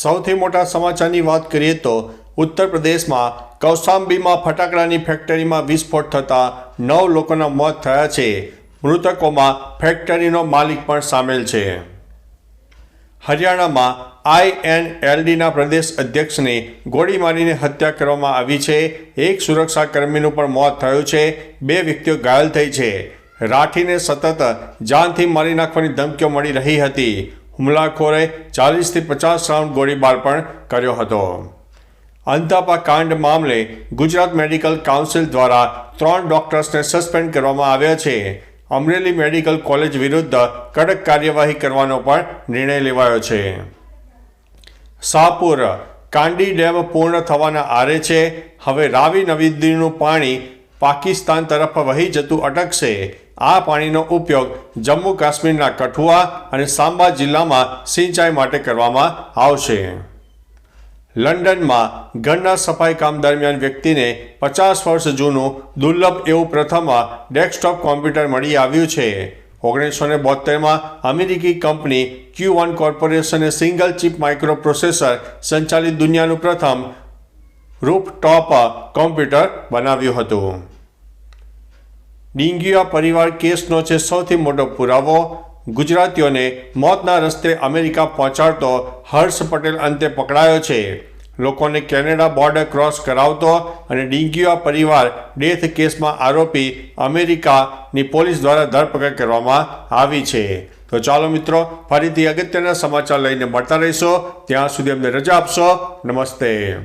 સૌથી મોટા સમાચારની વાત કરીએ તો ઉત્તર પ્રદેશમાં કૌશાંબીમાં ફટાકડાની ફેક્ટરીમાં વિસ્ફોટ થતાં નવ લોકોના મોત થયા છે. મૃતકોમાં ફેક્ટરીનો માલિક પણ સામેલ છે. હરિયાણામાં આઈએનએલડીના પ્રદેશ અધ્યક્ષની ગોળી મારીને હત્યા કરવામાં આવી છે. એક સુરક્ષાકર્મીનું પણ મોત થયું છે. બે વ્યક્તિઓ ઘાયલ થઈ છે. રાઠીને સતત જાનથી મારી નાખવાની ધમકીઓ મળી રહી હતી. હુમલાખોરે ચાલીસથી પચાસ રાઉન્ડ ગોળીબાર પણ કર્યો હતો. અંતાપા કાંડ મામલે ગુજરાત મેડિકલ કાઉન્સિલ દ્વારા ત્રણ ડોક્ટર્સને સસ્પેન્ડ કરવામાં આવ્યા છે. અમરેલી મેડિકલ કોલેજ વિરુદ્ધ કડક કાર્યવાહી કરવાનો પણ નિર્ણય લેવાયો છે. શાહપુર કાંડી ડેમ પૂર્ણ થવાના આરે છે. હવે રાવી નદીનું પાણી પાકિસ્તાન તરફ વહી જતું અટકશે. આ પાણીનો ઉપયોગ જમ્મુ કાશ્મીરના કઠુઆ અને સાંબા જિલ્લામાં સિંચાઈ માટે કરવામાં આવશે. લંડનમાં ઘરના સફાઈ કામ દરમિયાન વ્યક્તિને પચાસ વર્ષ જૂનું દુર્લભ એવું પ્રથમ ડેસ્કટોપ કોમ્પ્યુટર મળી આવ્યું છે. ઓગણીસો ને બોતેરમાં અમેરિકી કંપની ક્યુ વન કોર્પોરેશને સિંગલ ચિપ માઇક્રો પ્રોસેસર સંચાલિત દુનિયાનું પ્રથમ રૂપટોપ કોમ્પ્યુટર બનાવ્યું હતું. ડીંગીયા પરિવાર કેસનો છે સૌથી મોટો પુરાવો. ગુજરાતીઓને મોતના રસ્તે અમેરિકા પહોંચાડતો હર્ષ પટેલ અંતે પકડાયો છે. લોકોને કેનેડા બોર્ડર ક્રોસ કરાવતો અને ડીંગીયા પરિવાર ડેથ કેસમાં આરોપી અમેરિકાની પોલીસ દ્વારા ધરપકડ કરવામાં આવી છે. તો ચાલો મિત્રો, ફરીથી અગત્યના સમાચાર લઈને મળતા રહીશો. ત્યાં સુધી અમને રજા આપશો. નમસ્તે.